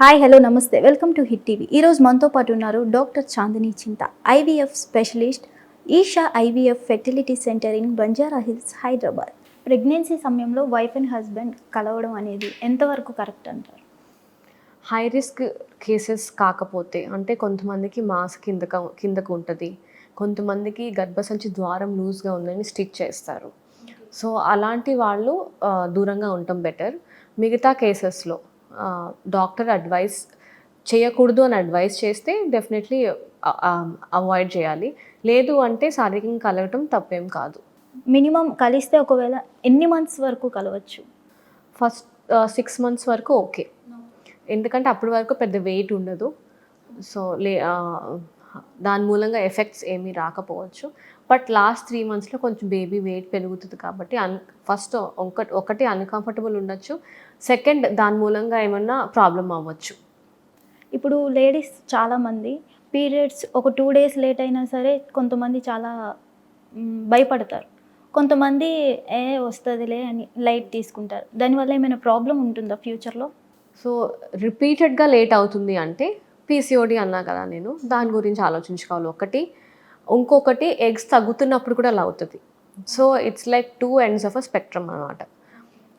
Hi hello నమస్తే. Welcome to hit TV. ఈరోజు మనతో పాటు ఉన్నారు doctor Chandini Chinta IVF specialist Esha IVF fertility centre in Banjara Hills Hyderabad. Pregnancy సమయంలో wife and husband కలవడం అనేది ఎంతవరకు కరెక్ట్ అంటారు? హై రిస్క్ కేసెస్ కాకపోతే అంటే కొంతమందికి మాస్ కిందక కిందకు ఉంటుంది. కొంతమందికి గర్భసంచి ద్వారం లూజ్గా ఉందని స్టిచ్ చేస్తారు. సో అలాంటి వాళ్ళు దూరంగా ఉండటం బెటర్. మిగతా కేసెస్లో డాక్టర్ అడ్వైస్ చేయకూడదు అని అడ్వైస్ చేస్తే డెఫినెట్లీ అవాయిడ్ చేయాలి. లేదు అంటే శారీరకంగా కలగటం తప్పేం కాదు. మినిమం కలిస్తే ఒకవేళ ఎన్ని మంత్స్ వరకు కలవచ్చు? ఫస్ట్ సిక్స్ మంత్స్ వరకు ఓకే. ఎందుకంటే అప్పటి వరకు పెద్ద వెయిట్ ఉండదు. సో లే దాని మూలంగా ఎఫెక్ట్స్ ఏమీ రాకపోవచ్చు. బట్ లాస్ట్ త్రీ మంత్స్లో కొంచెం బేబీ వెయిట్ పెరుగుతుంది కాబట్టి అన్ ఫస్ట్ ఒకటి ఒకటి అన్కంఫర్టబుల్ ఉండొచ్చు. సెకండ్ దాని మూలంగా ఏమన్నా ప్రాబ్లం అవ్వచ్చు. ఇప్పుడు లేడీస్ చాలామంది పీరియడ్స్ ఒక టూ డేస్ లేట్ అయినా సరే కొంతమంది చాలా భయపడతారు. కొంతమంది ఏ వస్తుందిలే అని లైట్ తీసుకుంటారు. దానివల్ల ఏమైనా ప్రాబ్లం ఉంటుందా ఫ్యూచర్లో? సో రిపీటెడ్గా లేట్ అవుతుంది అంటే పీసీఓడి అన్నా కదా నేను దాని గురించి ఆలోచించుకోవాలి. ఒకటి ఇంకొకటి ఎగ్స్ తగ్గుతున్నప్పుడు కూడా అలా అవుతుంది. So it's like two ends of a spectrum అనమాట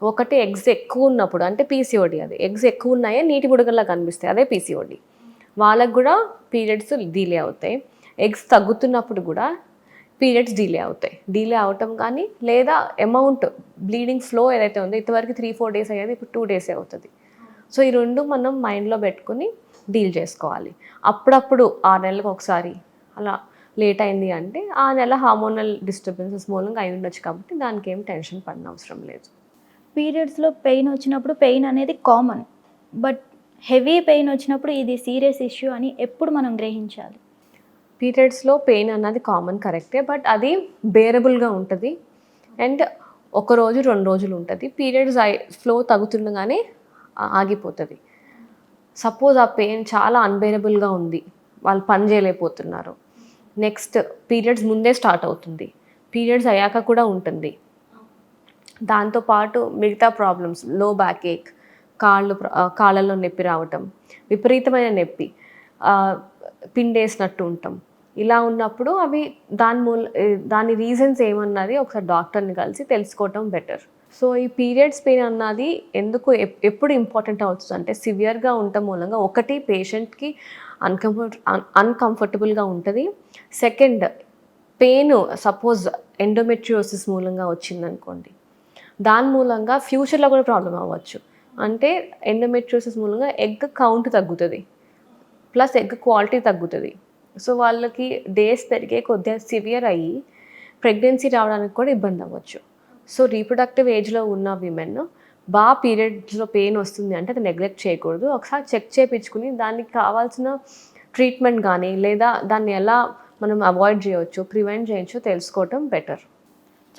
ఒకటి ఎగ్స్ ఎక్కువ ఉన్నప్పుడు అంటే పీసీఓడి అది ఎగ్స్ ఎక్కువ ఉన్నాయే నీటి బుడగల్లా కనిపిస్తాయి అదే పీసీఓడి వాళ్ళకు కూడా పీరియడ్స్ డిలే అవుతాయి. ఎగ్స్ తగ్గుతున్నప్పుడు కూడా పీరియడ్స్ డిలే అవుతాయి. డిలే అవటం కానీ లేదా అమౌంట్ బ్లీడింగ్ ఫ్లో ఏదైతే ఉందో ఇంతవరకు త్రీ ఫోర్ డేస్ అయ్యేది ఇప్పుడు టూ డేసే అవుతుంది. సో ఈ రెండు మనం మైండ్లో పెట్టుకుని డీల్ చేసుకోవాలి. అప్పుడప్పుడు ఆరు నెలలకు ఒకసారి అలా లేట్ అయింది అంటే ఆ నెల హార్మోనల్ డిస్టర్బెన్సెస్ మూలంగా అయి ఉండొచ్చు కాబట్టి దానికి ఏం టెన్షన్ పడిన అవసరం లేదు. పీరియడ్స్లో పెయిన్ వచ్చినప్పుడు పెయిన్ అనేది కామన్. బట్ హెవీ పెయిన్ వచ్చినప్పుడు ఇది సీరియస్ ఇష్యూ అని ఎప్పుడు మనం గ్రహించాలి. పీరియడ్స్లో పెయిన్ అన్నది కామన్ కరెక్టే బట్ అది బేరబుల్గా ఉంటుంది. అండ్ ఒక రోజు రెండు రోజులు ఉంటుంది. పీరియడ్స్ ఫ్లో తగ్గుతుండగానే ఆగిపోతుంది. సపోజ్ ఆ పెయిన్ చాలా అన్బేరబుల్గా ఉంది. వాళ్ళు పని చేయలేకపోతున్నారు. నెక్స్ట్ పీరియడ్స్ ముందే స్టార్ట్ అవుతుంది. పీరియడ్స్ అయ్యాక కూడా ఉంటుంది. దాంతోపాటు మిగతా ప్రాబ్లమ్స్లో బ్యాక్ ఏక్ కాళ్ళు కాళ్ళల్లో నొప్పి రావటం విపరీతమైన నొప్పి పిండేసినట్టు ఉంటాం. ఇలా ఉన్నప్పుడు అవి దాని మూల దాని రీజన్స్ ఏమన్నది ఒకసారి డాక్టర్ని కలిసి తెలుసుకోవటం బెటర్ సో ఈ పీరియడ్స్ పెయిన్ అన్నది ఎందుకు ఎప్పుడు ఇంపార్టెంట్ అవుతుంది అంటే సివియర్గా ఉండటం మూలంగా ఒకటి పేషెంట్కి అన్కంఫర్ట్ అన్కంఫర్టబుల్గా ఉంటుంది. సెకండ్ పెయిన్ సపోజ్ ఎండోమెట్రియోసిస్ మూలంగా వచ్చిందనుకోండి దాని మూలంగా ఫ్యూచర్లో కూడా ప్రాబ్లం అవ్వచ్చు. అంటే ఎండోమెట్రియోసిస్ మూలంగా ఎగ్ కౌంట్ తగ్గుతుంది ప్లస్ ఎగ్ క్వాలిటీ తగ్గుతుంది. సో వాళ్ళకి డేస్ పెరిగే కొద్దిగా సివియర్ అయ్యి ప్రెగ్నెన్సీ రావడానికి కూడా ఇబ్బంది అవ్వచ్చు. సో రీప్రొడక్టివ్ ఏజ్లో ఉన్న విమెన్ బాగా పీరియడ్స్లో పెయిన్ వస్తుంది అంటే అది నెగ్లెక్ట్ చేయకూడదు. ఒకసారి చెక్ చేయించుకుని దానికి కావాల్సిన ట్రీట్మెంట్ కానీ లేదా దాన్ని ఎలా మనం అవాయిడ్ చేయవచ్చు ప్రివెంట్ చేయొచ్చో తెలుసుకోవటం బెటర్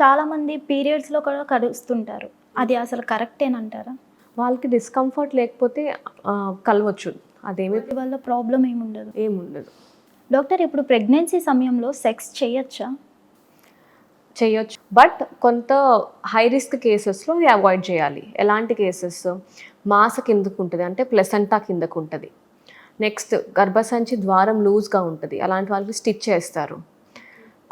చాలామంది పీరియడ్స్లో కూడా కలుస్తుంటారు అది అసలు కరెక్టేనంటారా వాళ్ళకి డిస్కంఫర్ట్ లేకపోతే కలవచ్చు. అదేమీ వల్ల ప్రాబ్లం ఏముండదు. ఏముండదు. డాక్టర్ ఇప్పుడు ప్రెగ్నెన్సీ సమయంలో సెక్స్ చేయొచ్చా? చేయొచ్చు. బట్ కొంత హై రిస్క్ కేసెస్లో ఇది అవాయిడ్ చేయాలి. ఎలాంటి కేసెస్ మాస కిందకు ఉంటుంది. అంటే ప్లెసెంటా కిందకు ఉంటుంది. నెక్స్ట్ గర్భసంచి ద్వారం లూజ్గా ఉంటుంది. అలాంటి వాళ్ళకి స్టిచ్ చేస్తారు.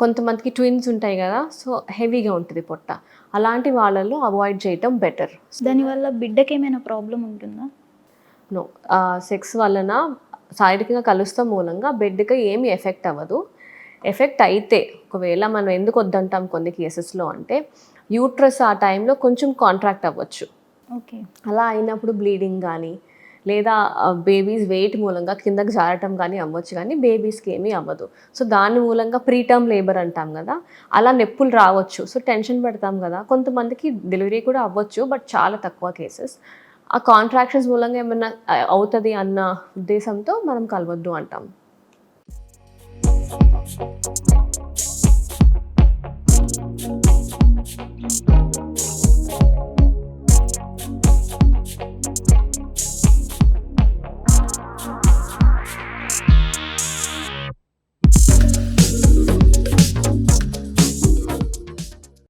కొంతమందికి ట్విన్స్ ఉంటాయి కదా సో హెవీగా ఉంటుంది పొట్ట. అలాంటి వాళ్ళలో అవాయిడ్ చేయటం బెటర్ దానివల్ల బిడ్డకి ఏమైనా ప్రాబ్లం ఉంటుందా? నో సెక్స్ వలన శారీరకంగా కలుస్తాం మూలంగా బెడ్కి ఏమీ ఎఫెక్ట్ అవ్వదు. ఎఫెక్ట్ అయితే ఒకవేళ మనం ఎందుకు వద్దంటాం కొన్ని కేసెస్లో అంటే యూట్రస్ ఆ టైంలో కొంచెం కాంట్రాక్ట్ అవ్వచ్చు. ఓకే. అలా అయినప్పుడు బ్లీడింగ్ కానీ లేదా బేబీస్ వెయిట్ మూలంగా కిందకి జారటం కానీ అవ్వచ్చు కానీ బేబీస్కి ఏమీ అవ్వదు. సో దాని మూలంగా ప్రీటర్మ్ లేబర్ అంటాం కదా అలా నొప్పులు రావచ్చు. సో టెన్షన్ పడతాం కదా కొంతమందికి డెలివరీ కూడా అవ్వచ్చు బట్ చాలా తక్కువ కేసెస్. ఆ కాంట్రాక్షన్స్ మూలంగా ఏమైనా అవుతుంది అన్న ఉద్దేశంతో మనం కలవద్దు అంటాం. Jones.